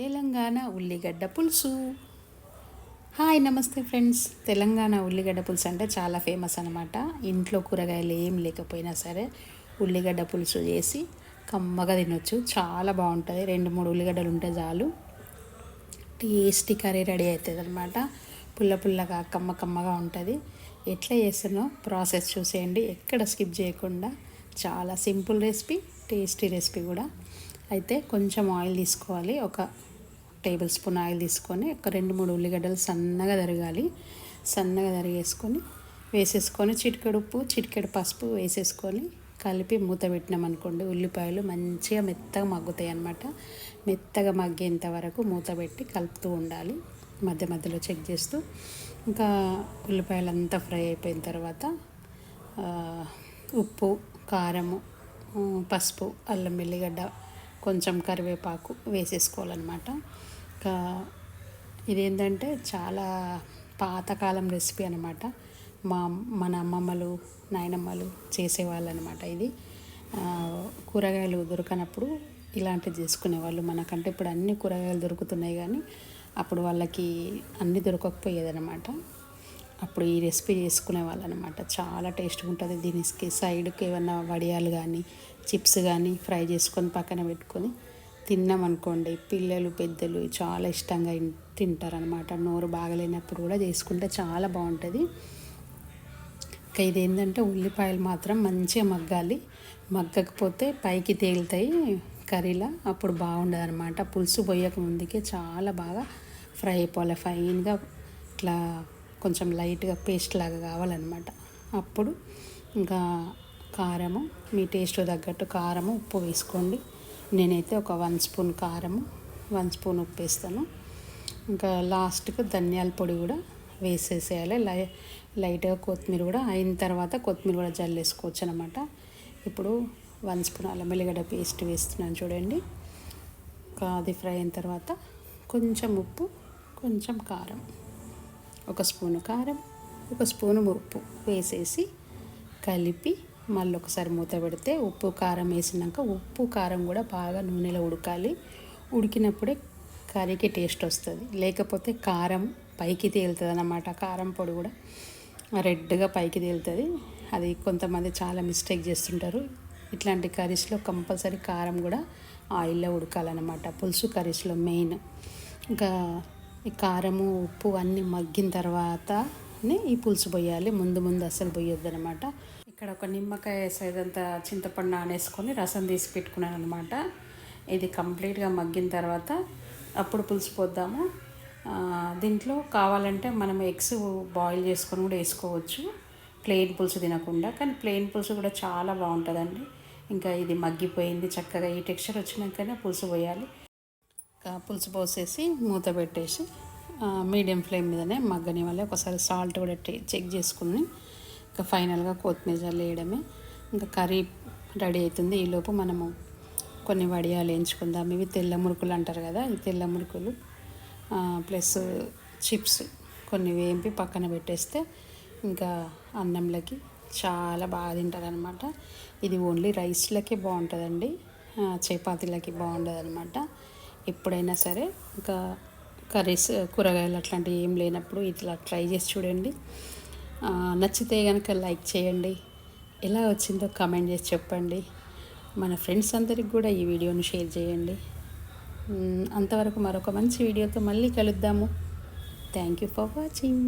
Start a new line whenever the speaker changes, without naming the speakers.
తెలంగాణ ఉల్లిగడ్డ పులుసు. హాయ్ నమస్తే ఫ్రెండ్స్. తెలంగాణ ఉల్లిగడ్డ పులుసు అంటే చాలా ఫేమస్ అనమాట ఇంట్లో కూరగాయలు ఏం లేకపోయినా సరే ఉల్లిగడ్డ పులుసు చేసి కమ్మగా తినొచ్చు. చాలా బాగుంటుంది. రెండు మూడు ఉల్లిగడ్డలు ఉంటే చాలు. టేస్టీ కర్రీ రెడీ అవుతుంది అనమాట పుల్ల పుల్లగా కమ్మ కమ్మగా ఉంటుంది. ఎట్లా చేస్తున్నో ప్రాసెస్ చూసేయండి. ఎక్కడ స్కిప్ చేయకుండా చాలా సింపుల్ రెసిపీ టేస్టీ రెసిపీ కూడా. అయితే కొంచెం ఆయిల్ తీసుకోవాలి. ఒక టేబుల్ స్పూన్ ఆయిల్ తీసుకొని ఒక రెండు మూడు ఉల్లిగడ్డలు సన్నగా తరగాలి. సన్నగా తరిగేసుకొని వేసేసుకొని చిటికెడు ఉప్పు చిటికెడు పసుపు వేసేసుకొని కలిపి మూత పెట్టినాం అనుకోండి. ఉల్లిపాయలు మంచిగా మెత్తగా మగ్గుతాయి అన్నమాట. మెత్తగా మగ్గేంత వరకు మూత పెట్టి కలుపుతూ ఉండాలి. మధ్య మధ్యలో చెక్ చేస్తూ. ఇంకా ఉల్లిపాయలు అంతా ఫ్రై అయిపోయిన తర్వాత ఉప్పు కారము పసుపు అల్లం వెల్లిగడ్డ కొంచెం కరివేపాకు వేసేసుకోవాలన్నమాట. ఇంకా ఇదేంటంటే చాలా పాతకాలం రెసిపీ అనమాట మా మన అమ్మమ్మలు నాయనమ్మలు చేసేవాళ్ళు అనమాట ఇది కూరగాయలు దొరకనప్పుడు ఇలాంటివి చేసుకునేవాళ్ళు. మనకంటే ఇప్పుడు అన్ని కూరగాయలు దొరుకుతున్నాయి కానీ అప్పుడు వాళ్ళకి అన్నీ దొరకకపోయేదనమాట అప్పుడు ఈ రెసిపీ చేసుకునే వాళ్ళు అనమాట చాలా టేస్ట్గా ఉంటుంది. దీనికి సైడ్కి ఏమన్నా వడియాలు కానీ చిప్స్ కానీ ఫ్రై చేసుకొని పక్కన పెట్టుకొని తిన్నామనుకోండి పిల్లలు పెద్దలు చాలా ఇష్టంగా తింటారనమాట నోరు బాగలేనప్పుడు కూడా చేసుకుంటే చాలా బాగుంటుంది. ఇంకా ఇది ఏంటంటే ఉల్లిపాయలు మాత్రం మంచిగా మగ్గాలి. మగ్గకపోతే పైకి తేలుతాయి కర్రీలా అప్పుడు బాగుండదు అనమాట పులుసు పోయక ముందుకే చాలా బాగా ఫ్రై అయిపోవాలి. ఫైన్గా ఇట్లా కొంచెం లైట్గా పేస్ట్ లాగా కావాలన్నమాట. అప్పుడు ఇంకా కారము మీ టేస్ట్ తగ్గట్టు కారము ఉప్పు వేసుకోండి. నేనైతే ఒక వన్ స్పూన్ కారము వన్ స్పూన్ ఉప్పు వేస్తాను ఇంకా లాస్ట్కి ధనియాల పొడి కూడా వేసేసేయాలి. లై లైట్గా కొత్తిమీర కూడా అయిన తర్వాత కొత్తిమీర కూడా జల్లేసుకోవచ్చు అనమాట ఇప్పుడు వన్ స్పూన్ అల్లం వెల్లిగడ్డ పేస్ట్ వేస్తున్నాను చూడండి. అది ఫ్రై అయిన తర్వాత కొంచెం ఉప్పు కొంచెం కారం. ఒక స్పూను కారం ఒక స్పూను ఉప్పు వేసేసి కలిపి మళ్ళీ ఒకసారి మూత పెడితే ఉప్పు కారం వేసినాక ఉప్పు కారం కూడా బాగా నూనెలో ఉడకాలి. ఉడికినప్పుడే కర్రీకి టేస్ట్ వస్తుంది. లేకపోతే కారం పైకి తేలుతుంది అన్నమాట. కారం పొడి కూడా రెడ్గా పైకి తేలుతుంది. అది కొంతమంది చాలా మిస్టేక్ చేస్తుంటారు. ఇట్లాంటి కర్రీస్లో కంపల్సరీ కారం కూడా ఆయిల్లో ఉడకాలన్నమాట. పులుసు కర్రీస్లో మెయిన్. ఇంకా ఈ కారము ఉప్పు అన్నీ మగ్గిన తర్వాతనే ఈ పులుసు పోయాలి. ముందు ముందు అస్సలు పోయొద్దు అనమాట ఇక్కడ ఒక నిమ్మకాయ సైజ్ చింతపండు నానేసుకొని రసం తీసి పెట్టుకున్నాను అనమాట ఇది కంప్లీట్గా మగ్గిన తర్వాత అప్పుడు పులుసు పోద్దాము. దీంట్లో కావాలంటే మనం ఎగ్స్ బాయిల్ చేసుకొని కూడా వేసుకోవచ్చు. ప్లెయిన్ పులుసు తినకుండా. కానీ ప్లెయిన్ పులుసు కూడా చాలా బాగుంటుందండి. ఇంకా ఇది మగ్గిపోయింది చక్కగా. ఈ టెక్స్చర్ వచ్చినాకనే పులుసు పోయాలి. పులుసు పోసేసి మూత పెట్టేసి మీడియం ఫ్లేమ్ మీదనే మగ్గని వల్ల ఒకసారి సాల్ట్ కూడా చెక్ చేసుకుని ఇంకా ఫైనల్గా కొత్తిమీర వేయడమే ఇంకా కర్రీ రెడీ అవుతుంది. ఈలోపు మనము కొన్ని వడియాలు వేయించుకుందాం. ఇవి తెల్ల మురుకులు అంటారు కదా ఈ తెల్ల మురుకులు. ప్లస్ చిప్స్ కొన్ని వేంపి పక్కన పెట్టేస్తే ఇంకా అన్నంలోకి చాలా బాగా తింటారనమాట ఇది ఓన్లీ రైస్లకే బాగుంటుందండి. చపాతీలకి బాగుండదు అనమాట ఎప్పుడైనా సరే ఇంకా కర్రీస్ కూరగాయలు అట్లాంటివి ఏం లేనప్పుడు ఇట్లా ట్రై చేసి చూడండి. నచ్చితే కనుక లైక్ చేయండి. ఎలా వచ్చిందో కామెంట్ చేసి చెప్పండి. మన ఫ్రెండ్స్ అందరికి కూడా ఈ వీడియోను షేర్ చేయండి. అంతవరకు మరొక మంచి వీడియోతో మళ్ళీ కలుద్దాము. Thank you for watching